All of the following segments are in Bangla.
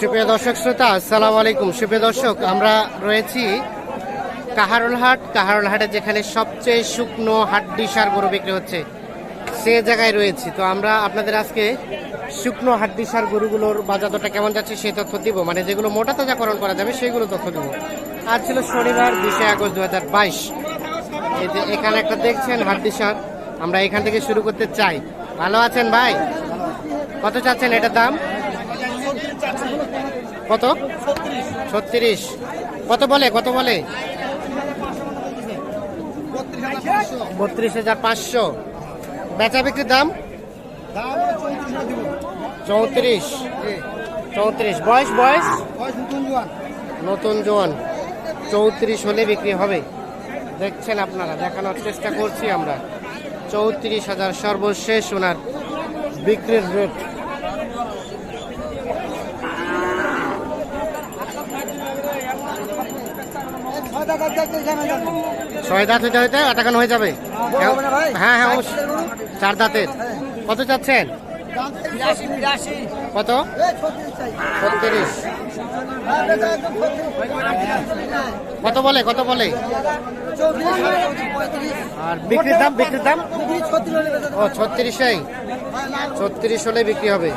সুপ্রিয় দর্শক শ্রোতা, আসসালামু আলাইকুম। সুপ্রিয় দর্শক, আমরা রয়েছি কাহারুল হাট। কাহারুল হাটে যেখানে সবচেয়ে শুকনো হাড্ডি সার গরু বিক্রি হচ্ছে, সে জায়গায় রয়েছি। তো আমরা আপনাদের আজকে শুকনো হাড্ডি সার গরুগুলোর বাজার দরটা কেমন যাচ্ছে সেই তথ্য দিব। মানে যেগুলো মোটা তাজাকরণ করা যাবে সেইগুলো তথ্য দিব। আজ ছিল শনিবার, বিশে আগস্ট দু হাজার বাইশ। এই যে এখানে একটা দেখছেন হাড্ডি সার, আমরা এখান থেকে শুরু করতে চাই। ভালো আছেন ভাই? কত চাচ্ছেন এটার দাম? কত? ছত্রিশ। কত বলে? কত বলে? বত্রিশ হাজার পাঁচশো। বেচা বিক্রির দাম? চৌত্রিশ। চৌত্রিশ। বয়স বয়স? নতুন জোয়ান। চৌত্রিশ হলে বিক্রি হবে। দেখছেন আপনারা, দেখানোর চেষ্টা করছি আমরা। চৌত্রিশ হাজার সর্বশেষ ওনার বিক্রির রেট ছয় দাঁত হইতে হইতে আটাকান হয়ে যাবে। হ্যাঁ হ্যাঁ অবশ্যই। চার দাঁতের। কত চাচ্ছেন? কত? ছত্রিশ কত বলে? কত বলে? আর বিক্রির দাম বিক্রির দাম? ও ছত্রিশেই? ছত্রিশ হলে বিক্রি হবে।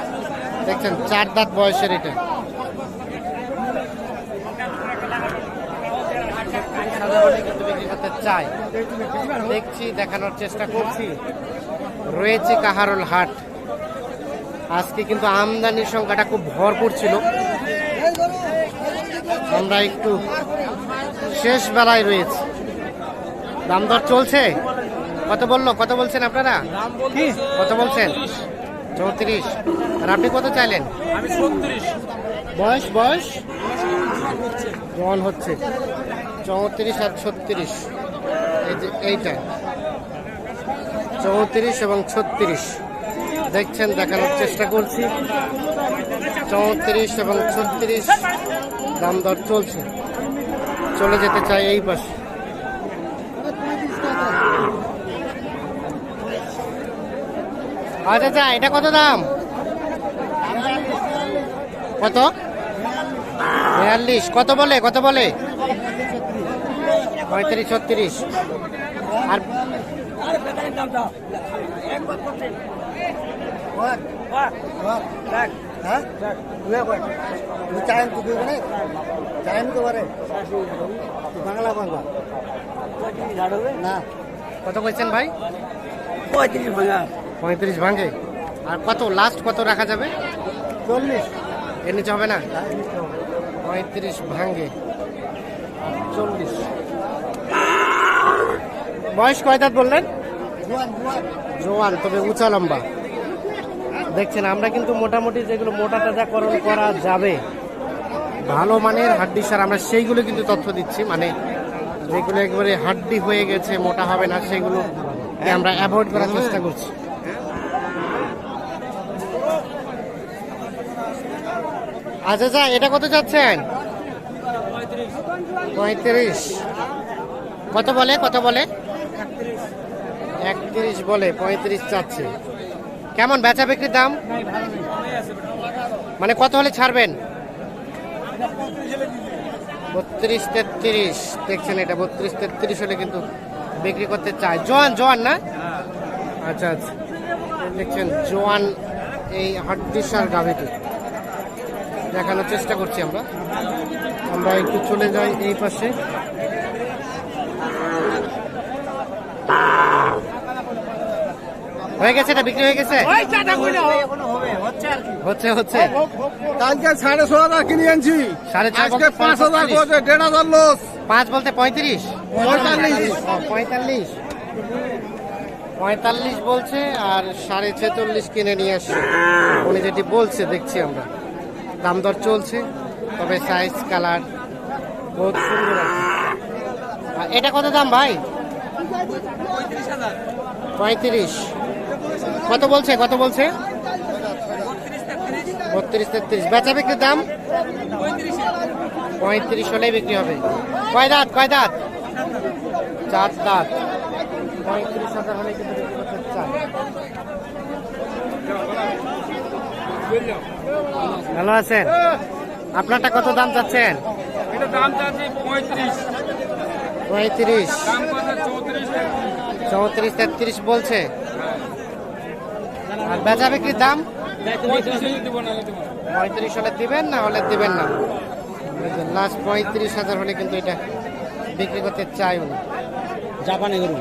দেখছেন চার দাঁত বয়সের এটা। কিন্তু বিক্রি করতে চাই দেখছি দেখানোর চেষ্টা করছি। রয়েছে কাহারুল হাট। আজকে কিন্তু আমদানির সংখ্যাটা খুব ভরপুর ছিল। আমরা একটু শেষ বেলায় রয়েছে। দাম দর চলছে? কত বলল? কত বলছেন আপনারা? কত বলছেন? চৌত্রিশ। আর আপনি কত চাইলেন? বয়স বয়স? জল হচ্ছে। চৌত্রিশ আর ছত্রিশ। এইটা। চৌত্রিশ এবং ছত্রিশ। দেখছেন, দেখানোর চেষ্টা করছি। চৌত্রিশ এবং ছত্রিশ, দাম দর চলছে। চলে যেতে চাই এই পাশে। আচ্ছা আচ্ছা এটা কত দাম? কত? বিয়াল্লিশ। কত বলে? কত বলে? পঁয়ত্রিশ ছত্রিশ। আর না। কত কইছেন ভাই? পঁয়ত্রিশ ভাঙা। পঁয়ত্রিশ ভাঙে আর কত লাস্ট কত রাখা যাবে? চল্লিশ। এর নিচে হবে না? পঁয়ত্রিশ ভাঙে। চল্লিশ। বয়স কয় দাঁত বললেন? জোয়ান, তবে উঁচা লম্বা। দেখছেন, আমরা কিন্তু মোটামুটি যেগুলো মোটা তাজাকরণ করা যাবে, ভালো মানের হাড্ডি সার, আমরা সেইগুলো কিন্তু তথ্য দিচ্ছি। মানে যেগুলো একবারে হাড্ডি হয়ে গেছে, মোটা হবে না, সেগুলো আমরা অ্যাভয়েড করার চেষ্টা করছি। আচ্ছা আচ্ছা এটা কত চাচ্ছেন? পঁয়ত্রিশ। কত বলে কত বলে? একত্রিশ বলে পঁয়ত্রিশ চাচ্ছে। কেমন বেচা বিক্রির দাম? মানে কত হলে ছাড়বেন? বত্রিশ তেত্রিশ। দেখছেন এটা, বত্রিশ তেত্রিশ হলে কিন্তু বিক্রি করতে চায়। জোয়ান জোয়ান না? আচ্ছা আচ্ছা। দেখছেন, জোয়ান এই হাড্ডিসার গাভিটি। দেখানোর চেষ্টা করছি আমরা। আমরা একটু চলে যাই এই পাশে। হয়ে গেছে এটা বিক্রি হয়ে গেছে? হচ্ছে হচ্ছে কালকে সাড়ে ছ হাজার কিনে আনছি। সাড়ে ছয় আজকে পাঁচ হাজার পঁয়তাল্লিশ। করছে দেড় হাজার লস পাঁচ বলতে পঁয়ত্রিশ। পঁয়তাল্লিশ। ও, পঁয়তাল্লিশ। পঁয়তাল্লিশ বলছে আর সাড়ে ছেচল্লিশ কিনে নিয়ে আসছে। উনি যেটি বলছে দেখছি আমরা। দাম দর চলছে তবে সাইজ কালার বহুত সুন্দর এটা কত দাম ভাই? পঁয়ত্রিশ। কত বলছে কত বলছে? বত্রিশ তেত্রিশ। বেচা বিক্রির দাম? পঁয়ত্রিশ হলেই বিক্রি হবে। কয় দাঁত কয় দাঁত? চার দাঁত। পঁয়ত্রিশ হাজার হলে কিন্তু বিক্রি করতে চায় ভালো আছেন? আপনারটা কত দাম চাচ্ছেন? পঁয়ত্রিশ। চৌত্রিশ তেত্রিশ বলছে। আর বেচা বিক্রির দাম? পঁয়ত্রিশ না হলে দিবেন, না হলে দিবেন না? লাস্ট পঁয়ত্রিশ হাজার হলে কিন্তু এটা বিক্রি করতে চাই উনি জাপানি গরু।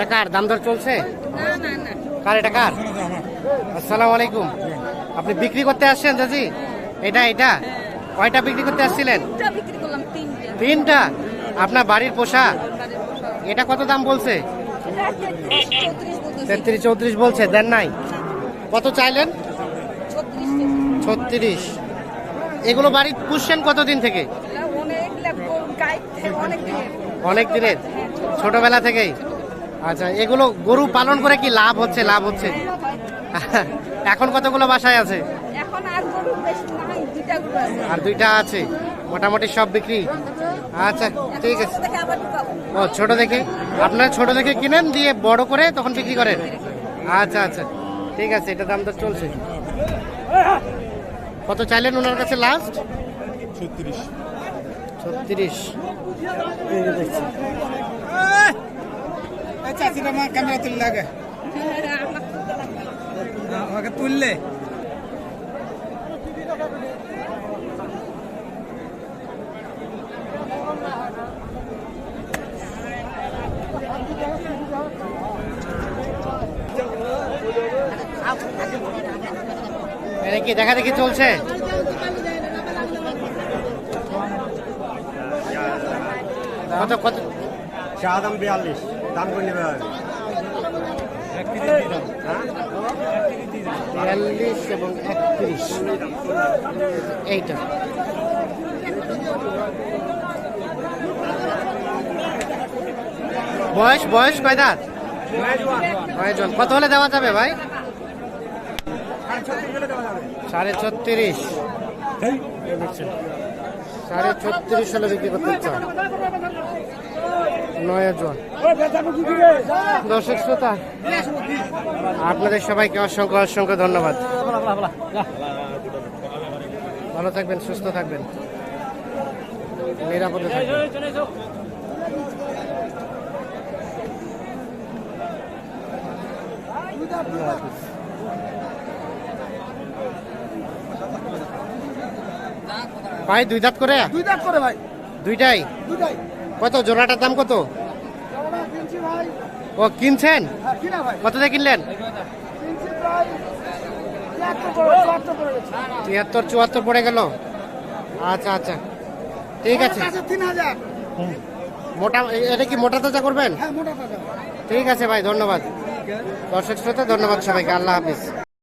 এটা কার? দাম দর চলছে? কার এটা কার? আসসালামু আলাইকুম। আপনি বিক্রি করতে আসছেন দাজি এটা এটা? কয়টা বিক্রি করতে আসছিলেন? তিনটে আপনার বাড়ির পোষা? পোশাক। এটা কত দাম বলছে? তেত্রিশ, চৌত্রিশ বলছে দেন নাই। কত চাইলেন? ছত্রিশ। এগুলো বাড়ি পুষছেন কতদিন থেকে। অনেক দিনের? ছোটবেলা থেকেই? আচ্ছা এগুলো গরু পালন করে কি লাভ হচ্ছে লাভ হচ্ছে? এখন কতগুলো বাসায় আছে? আর গরু বেশি নাই, দুইটা আছে। আর দুইটা আছে? মোটামুটি সব বিক্রি? আচ্ছা ঠিক আছে। ও ছোট দেখে? আপনারা ছোট দেখে কিনেন দিয়ে বড় করে তখন বিক্রি করেন? আচ্ছা আচ্ছা ঠিক আছে এটা দাম তো চলছে। কত চাইলেন ওনার কাছে লাস্ট ছত্রিশ। ছত্রিশ। মা তুলে লাগে আমাকে তুললে? কি দেখা দেখি চলছে? কত কত? চা দাম বিয়াল্লিশ। দাম করে নেবে বিয়াল্লিশ এবং একত্রিশ। এইটা। বয়স বয়স কয় দাঁত? কয়জন কত হলে দেওয়া যাবে ভাই? সাড়ে ছত্রিশ। সাড়ে ছত্রিশ হলে বিক্রি করতে চান নয় জন দর্শক শ্রোতা আপনাদের সবাইকে অসংখ্য অসংখ্য ধন্যবাদ। ভালো থাকবেন সুস্থ থাকবেন। নিরাপদে থাকবেন। ভাই দুই দাঁত করে? দুই দাঁত করে ভাই। দুইটাই? দুটাই কত জোড়াটার দাম কত? ও কিনছেন? কত দিয়ে কিনলেন? তিয়াত্তর চুয়াত্তর পড়ে গেল। আচ্ছা আচ্ছা। ঠিক আছে। মোটা এটা কি মোটা তাজা করবেন? হ্যাঁ ঠিক আছে ভাই ধন্যবাদ। দর্শক শ্রোতা ধন্যবাদ সবাইকে। আল্লাহ হাফিজ।